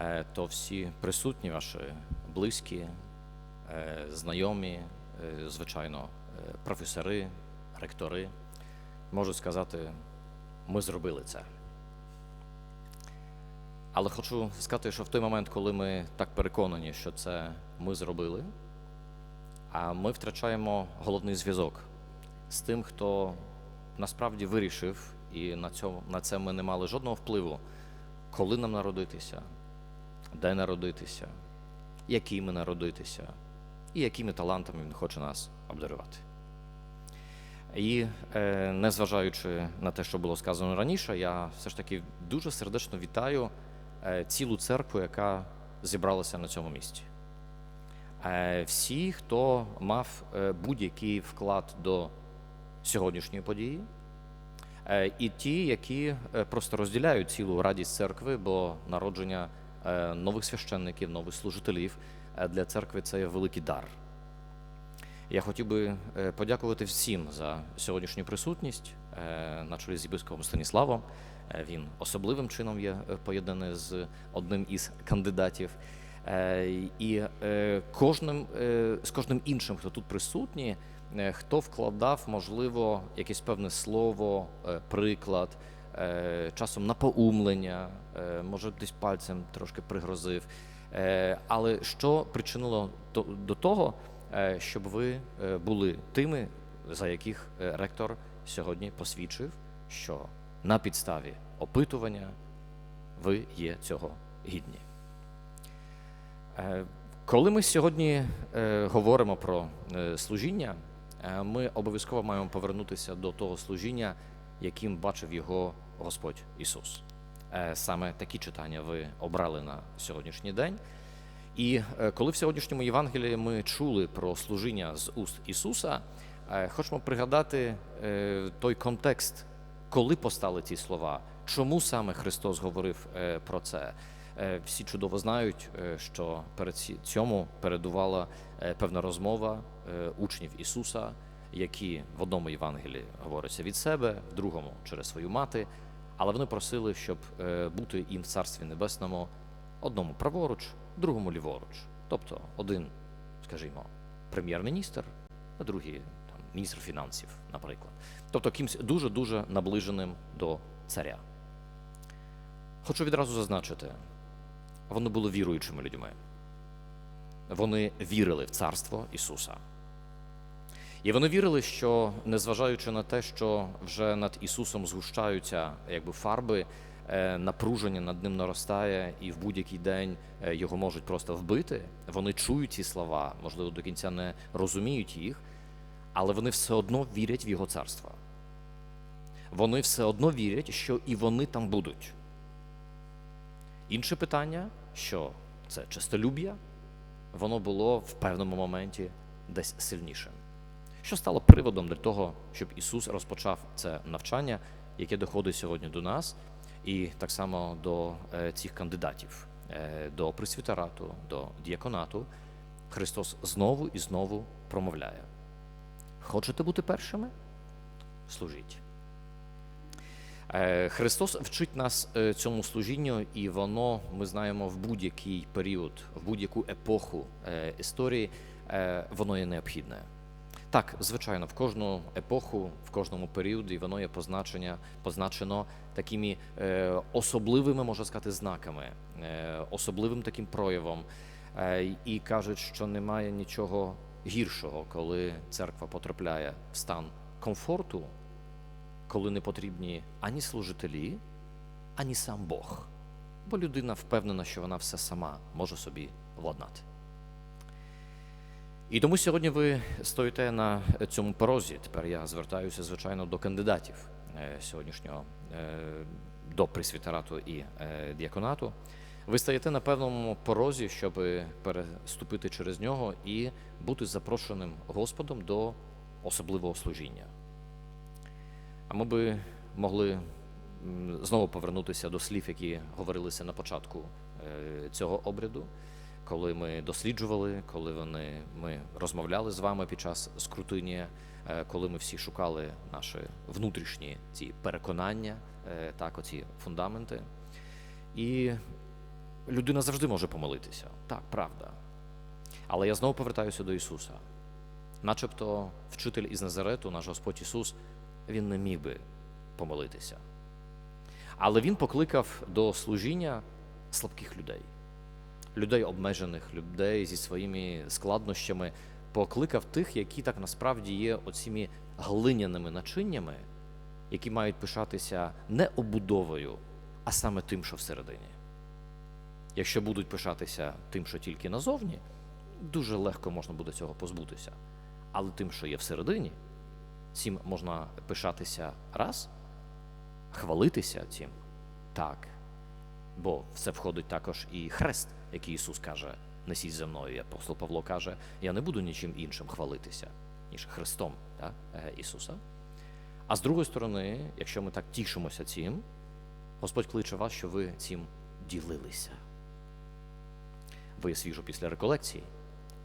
е, то всі присутні ваші близькі, е, знайомі, е, звичайно, професори, ректори можуть сказати, ми зробили це. Але хочу сказати, що в той момент, коли ми так переконані, що це ми зробили, а ми втрачаємо головний зв'язок з тим, хто насправді вирішив, і на, цьому, на це ми не мали жодного впливу, коли нам народитися, де народитися, якими народитися, і якими талантами він хоче нас обдарувати. І е, незважаючи на те, що було сказано раніше, я все ж таки дуже сердечно вітаю е, цілу церкву, яка зібралася на цьому місці. Е, всі, хто мав е, будь-який вклад до сьогоднішньої події, е, і ті, які е, просто розділяють цілу радість церкви, бо народження нових священників, нових служителів е, для церкви це великий дар. Я хотів би е, подякувати всім за сьогоднішню присутність е, на чолі з єпископом Станіславом. Е, Він особливим чином є е, поєднаний з одним із кандидатів. Е, І е, кожним, е, з кожним іншим, хто тут присутній, е, хто вкладав, можливо, якесь певне слово, е, приклад, е, часом напоумлення, е, може десь пальцем трошки пригрозив. Е, Але що причинило до- того, е, щоб ви е, були тими, за яких е, ректор сьогодні посвідчив, що на підставі опитування ви є цього гідні. Е, Коли ми сьогодні е, говоримо про е, служіння, е, ми обов'язково маємо повернутися до того служіння, яким бачив його Господь Ісус. Е, Саме такі читання ви обрали на сьогоднішній день. І е, коли в сьогоднішньому Євангелії ми чули про служіння з уст Ісуса, е, хочемо пригадати той контекст, коли постали ці слова, чому саме Христос говорив про це. Всі чудово знають, що перед цьому передувала певна розмова учнів Ісуса, які в одному Євангелії говоряться від себе, в другому через свою мати, але вони просили, щоб е, бути їм в Царстві Небесному одному праворуч, другому ліворуч. Тобто один, скажімо, прем'єр-міністр, а другий там, міністр фінансів, наприклад. Тобто кимсь дуже-дуже наближеним до царя. Хочу відразу зазначити, вони були віруючими людьми. Вони вірили в царство Ісуса. І вони вірили, що незважаючи на те, що вже над Ісусом згущаються якби фарби, е, напруження над ним наростає, і в будь-який день е, його можуть просто вбити. Вони чують ці слова, можливо, до кінця не розуміють їх, але вони все одно вірять в його царство. Вони все одно вірять, що і вони там будуть. Інше питання, що це чистолюб'я, воно було в певному моменті десь сильнішим. Що стало приводом для того, щоб Ісус розпочав це навчання, яке доходить сьогодні до нас, і так само до е, цих кандидатів, е, до пресвітерату, до діаконату, Христос знову і знову промовляє: Хочете бути першими? Служіть. Е, Христос вчить нас цьому служінню, і воно, ми знаємо, в будь-який період, в будь-яку епоху історії, воно є необхідне. Так, звичайно, в кожну епоху, в кожному періоді воно є позначення, позначено такими е, особливими, можна сказати, знаками, е, особливим таким проявом. Е, і кажуть, що немає нічого гіршого, коли церква потрапляє в стан комфорту, коли не потрібні ані служителі, ані сам Бог. Бо людина впевнена, що вона все сама може собі владнати. І тому сьогодні ви стоїте на цьому порозі. Тепер я звертаюся, звичайно, до кандидатів е, сьогоднішнього е, до пресвітерату і е, діаконату. Ви стаєте на певному порозі, щоб переступити через нього і бути запрошеним Господом до особливого служіння. А ми би могли знову повернутися до слів, які говорилися на початку цього обряду, коли ми досліджували, коли вони, ми розмовляли з вами під час скрутиння, е, коли ми всі шукали наші внутрішні ці переконання, е, так, оці фундаменти. І людина завжди може помилитися. Так, правда. Але я знову повертаюся до Ісуса. Начебто вчитель із Назарету, наш Господь Ісус, він не міг би помилитися. Але Він покликав до служіння слабких людей, людей обмежених, людей зі своїми складнощами, покликав тих, які так насправді є оціми глиняними начиннями, які мають пишатися не обудовою, а саме тим, що всередині. Якщо будуть пишатися тим, що тільки назовні, дуже легко можна буде цього позбутися. Але тим, що є всередині, цим можна пишатися раз, хвалитися цим так. Бо в це входить також і хрест, який Ісус каже, несіть за мною. І апостол Павло каже, я не буду нічим іншим хвалитися, ніж Христом так, е, Ісуса. А з другої сторони, якщо ми так тішимося цим, Господь кличе вас, що ви цим ділилися. Ви свіжо після реколекції,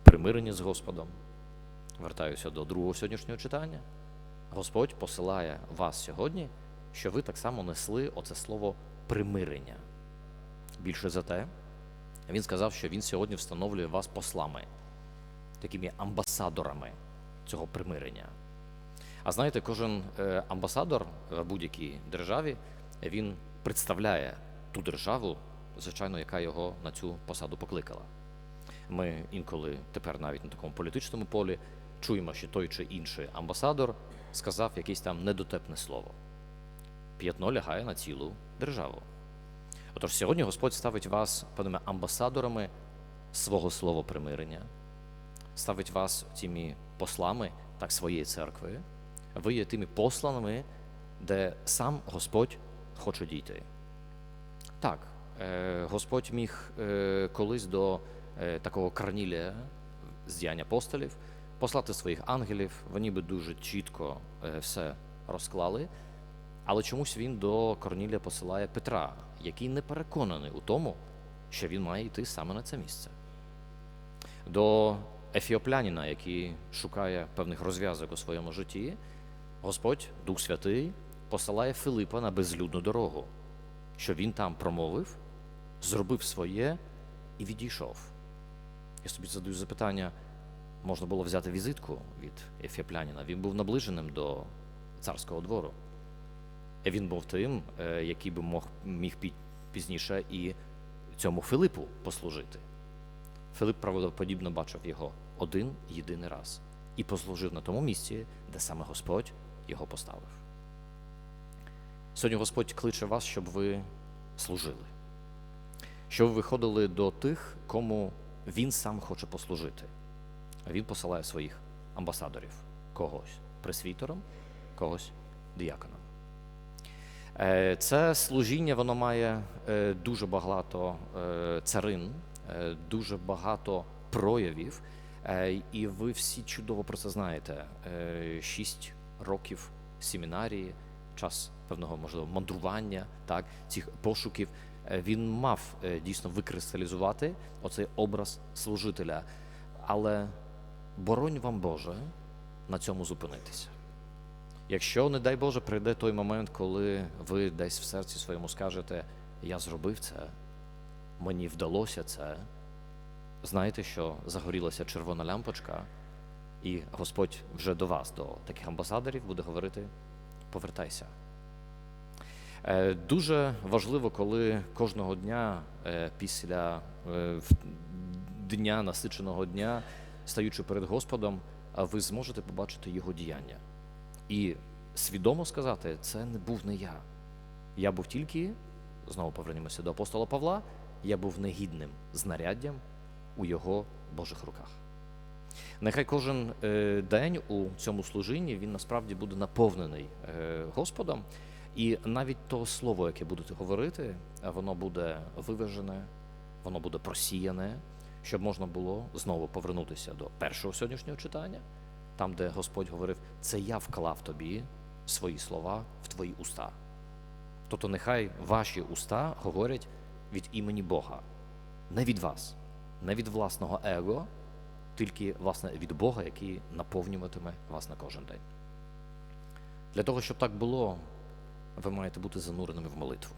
примирені з Господом. Вертаюся до другого сьогоднішнього читання. Господь посилає вас сьогодні, що ви так само несли оце слово примирення. Більше за те, він сказав, що він сьогодні встановлює вас послами, такими амбасадорами цього примирення. А знаєте, кожен е, амбасадор в будь-якій державі він представляє ту державу, звичайно, яка його на цю посаду покликала. Ми інколи тепер навіть на такому політичному полі чуємо, що той чи інший амбасадор сказав якесь там недотепне слово. П'ятно лягає на цілу державу. Отож, сьогодні Господь ставить вас певними амбасадорами свого слова примирення, ставить вас цими послами так своєї церкви. Ви є тими посланими, де сам Господь хоче дійти. Так, е, Господь міг е, колись до е, такого Корнілія з діянь апостолів послати своїх ангелів, вони би дуже чітко все розклали. Але чомусь він до Корнілія посилає Петра, який не переконаний у тому, що він має йти саме на це місце. До Ефіоплянина, який шукає певних розв'язок у своєму житті, Господь, Дух Святий, посилає Филипа на безлюдну дорогу, що він там промовив, зробив своє і відійшов. Я собі задаю запитання, можна було взяти візитку від Ефіоплянина. Він був наближеним до царського двору. Він був тим, е, який би мог, міг пізніше і цьому Филипу послужити. Филип правдоподібно бачив його один єдиний раз і послужив на тому місці, де саме Господь його поставив. Сьогодні Господь кличе вас, щоб ви служили, щоб ви виходили до тих, кому Він сам хоче послужити. Він посилає своїх амбасадорів, когось пресвітером, когось діяконом. Е, Це служіння воно має е, дуже багато е, царин, дуже багато проявів, і ви всі чудово про це знаєте. Шість років семінарії, час певного можливо мандрування, так цих пошуків. Він мав дійсно викристалізувати оцей образ служителя, але боронь вам Боже на цьому зупинитися. Якщо, не дай Боже, прийде той момент, коли ви десь в серці своєму скажете, я зробив це, мені вдалося це, знайте, що загорілася червона лямпочка, і Господь вже до вас, до таких амбасадорів, буде говорити: повертайся. Е, Дуже важливо, коли кожного дня е, після е, дня, насиченого дня, стаючи перед Господом, ви зможете побачити його діяння. І свідомо сказати, це не був не я. Я був тільки, знову повернемося до апостола Павла, я був негідним знаряддям у його Божих руках. Нехай кожен е, день у цьому служінні він насправді буде наповнений е, Господом, і навіть то слово, яке будете говорити, воно буде виважене, воно буде просіяне, щоб можна було знову повернутися до першого сьогоднішнього читання, там, де Господь говорив, це я вклав тобі свої слова в твої уста. Тобто нехай ваші уста говорять від імені Бога, не від вас, не від власного его, тільки власне від Бога, який наповнюватиме вас на кожен день. Для того, щоб так було, ви маєте бути зануреними в молитву.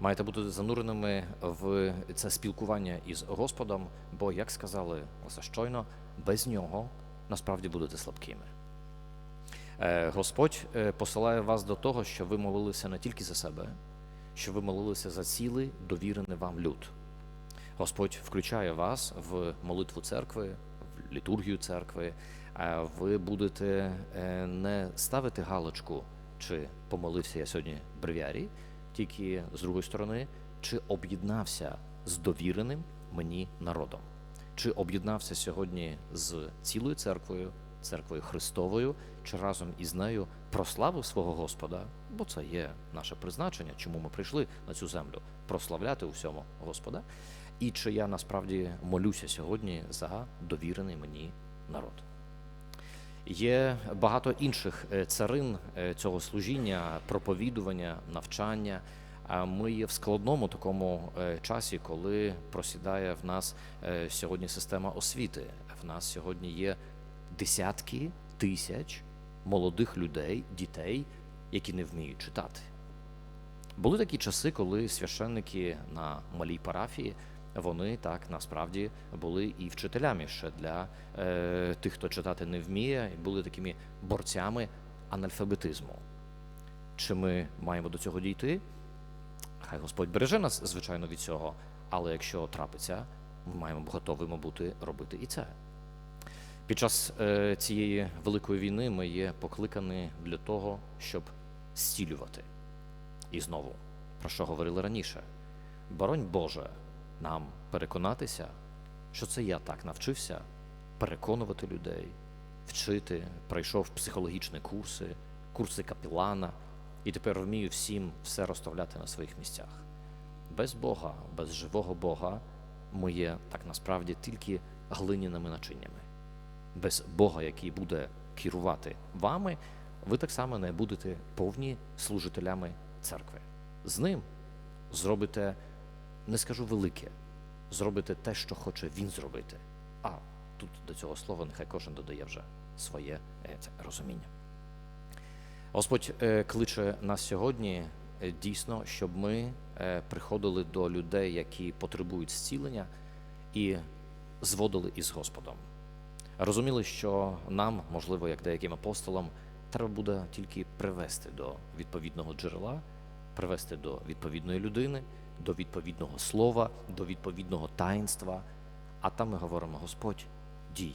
Маєте бути зануреними в це спілкування із Господом, бо, як сказали оце щойно, без нього насправді будете слабкими. Е, Господь е, посилає вас до того, що ви молилися не тільки за себе, що ви молилися за цілий довірений вам люд. Господь включає вас в молитву церкви, в літургію церкви. Ви будете е, не ставити галочку, чи помолився я сьогодні бревіарій, тільки з другої сторони, чи об'єднався з довіреним мені народом, чи об'єднався сьогодні з цілою церквою, церквою Христовою, чи разом із нею прославив свого Господа, бо це є наше призначення, чому ми прийшли на цю землю прославляти у всьому Господа. І чи я насправді молюся сьогодні за довірений мені народ. Є багато інших е, царин е, цього служіння, проповідування, навчання. Ми є в складному такому е, часі, коли просідає в нас е, сьогодні система освіти. В нас сьогодні є десятки тисяч молодих людей, дітей, які не вміють читати. Були такі часи, коли священники на малій парафії вони так насправді були і вчителями ще для е, тих, хто читати не вміє, і були такими борцями анальфабетизму. Чи ми маємо до цього дійти? Хай Господь береже нас, звичайно, від цього, але якщо трапиться, ми маємо готовими бути робити і це. Під час е, цієї великої війни ми є покликані для того, щоб зцілювати. І знову, про що говорили раніше, боронь Боже нам переконатися, що це я так навчився переконувати людей, вчити, пройшов психологічні курси, курси капілана, і тепер вмію всім все розставляти на своїх місцях. Без Бога, без живого Бога ми є так насправді тільки глиняними начиннями. Без Бога, який буде керувати вами, ви так само не будете повні служителями церкви. З ним зробите не скажу велике, зробити те, що хоче він зробити. А тут до цього слова нехай кожен додає вже своє е, розуміння. Господь е, кличе нас сьогодні е, дійсно, щоб ми е, приходили до людей, які потребують зцілення, і зводили із Господом. Розуміли, що нам, можливо, як деяким апостолам, треба буде тільки привести до відповідного джерела, привести до відповідної людини до відповідного слова, до відповідного таїнства. А там ми говоримо: Господь, дій,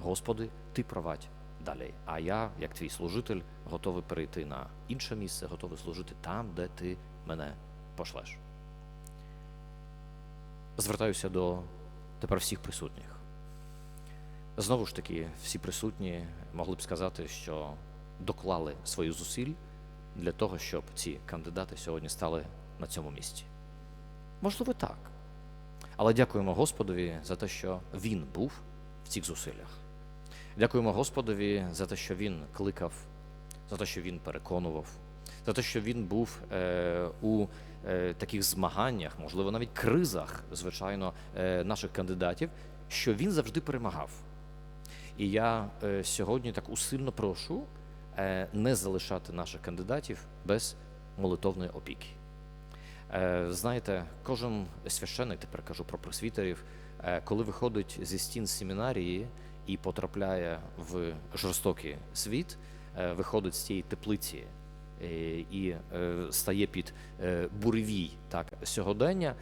Господи, Ти провадь далі. А я, як твій служитель, готовий перейти на інше місце, готовий служити там, де ти мене пошлеш. Звертаюся до тепер всіх присутніх. Знову ж таки, всі присутні могли б сказати, що доклали свої зусиль для того, щоб ці кандидати сьогодні стали на цьому місці. Можливо, так. Але дякуємо Господові за те, що Він був в цих зусиллях. Дякуємо Господові за те, що Він кликав, за те, що Він переконував, за те, що Він був е, у е, таких змаганнях, можливо, навіть кризах, звичайно, е, наших кандидатів, що він завжди перемагав. І я сьогодні так усильно прошу не залишати наших кандидатів без молитовної опіки. Знаєте, кожен священник, тепер кажу про просвітерів, коли виходить зі стін семінарії і потрапляє в жорстокий світ, е, виходить з цієї теплиці і стає під буревій так, сьогодення,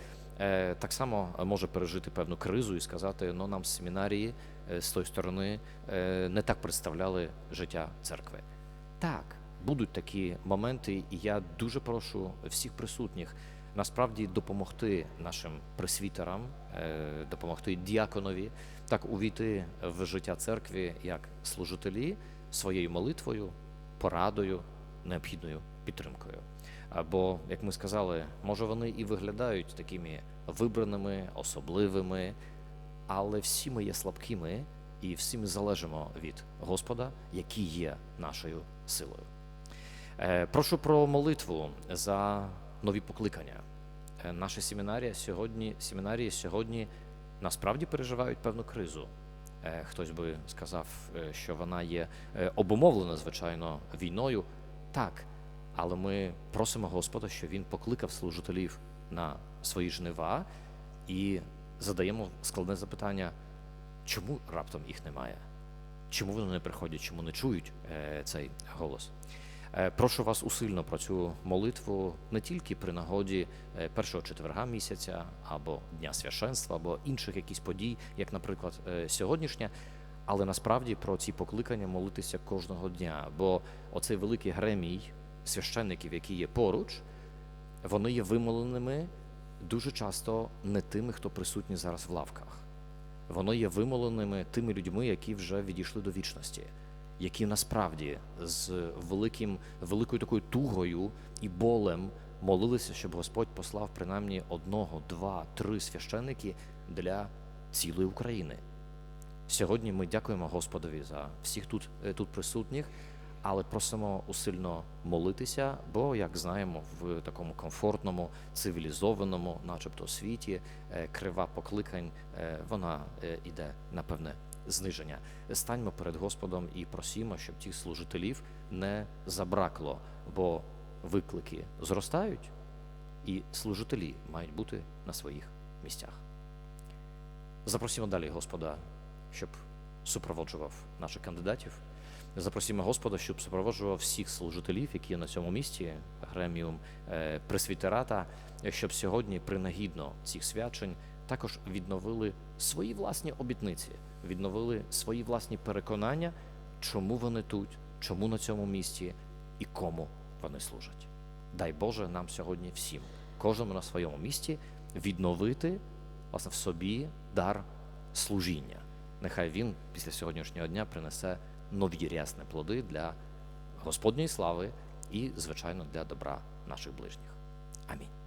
так само може пережити певну кризу і сказати, ну нам семінарії з тої сторони не так представляли життя церкви. Так, будуть такі моменти, і я дуже прошу всіх присутніх насправді допомогти нашим пресвітерам, е, допомогти діаконові, так увійти в життя церкви як служителі своєю молитвою, порадою, необхідною підтримкою. Бо, як ми сказали, може вони і виглядають такими вибраними, особливими, але всі ми є слабкими і всі ми залежимо від Господа, який є нашою силою. Е, прошу про молитву за нові покликання. Е, наша семінарія сьогодні, семінарії сьогодні насправді переживають певну кризу. Е, хтось би сказав, е, що вона є обумовлена, звичайно, війною. Так, але ми просимо Господа, щоб Він покликав служителів на свої жнива і задаємо складне запитання, чому раптом їх немає? Чому вони не приходять, чому не чують е, цей голос? Е, Прошу вас усильно про цю молитву не тільки при нагоді е, першого четверга місяця або Дня священства, або інших якісь подій, як, наприклад, е, сьогоднішня, але насправді про ці покликання молитися кожного дня. Бо оцей великий гремій священників, які є поруч, вони є вимоленими дуже часто не тими, хто присутні зараз в лавках. Воно є вимоленими тими людьми, які вже відійшли до вічності, які насправді з великим, великою такою тугою і болем молилися, щоб Господь послав принаймні одного, два, три священники для цілої України. Сьогодні ми дякуємо Господові за всіх тут, е, тут присутніх, але просимо усильно молитися, бо, як знаємо, в такому комфортному, цивілізованому, начебто, світі е, крива покликань, е, вона іде на певне зниження. Станьмо перед Господом і просімо, щоб тих служителів не забракло, бо виклики зростають, і служителі мають бути на своїх місцях. Запросимо далі Господа, щоб супроводжував наших кандидатів. Запросимо Господа, щоб супроводжував всіх служителів, які на цьому місці, греміум е, пресвітерата, щоб сьогодні принагідно цих свячень також відновили свої власні обітниці, відновили свої власні переконання, чому вони тут, чому на цьому місці і кому вони служать. Дай Боже нам сьогодні всім, кожному на своєму місці, відновити власне в собі дар служіння. Нехай він після сьогоднішнього дня принесе нові рясні плоди для Господньої слави і, звичайно, для добра наших ближніх. Амінь.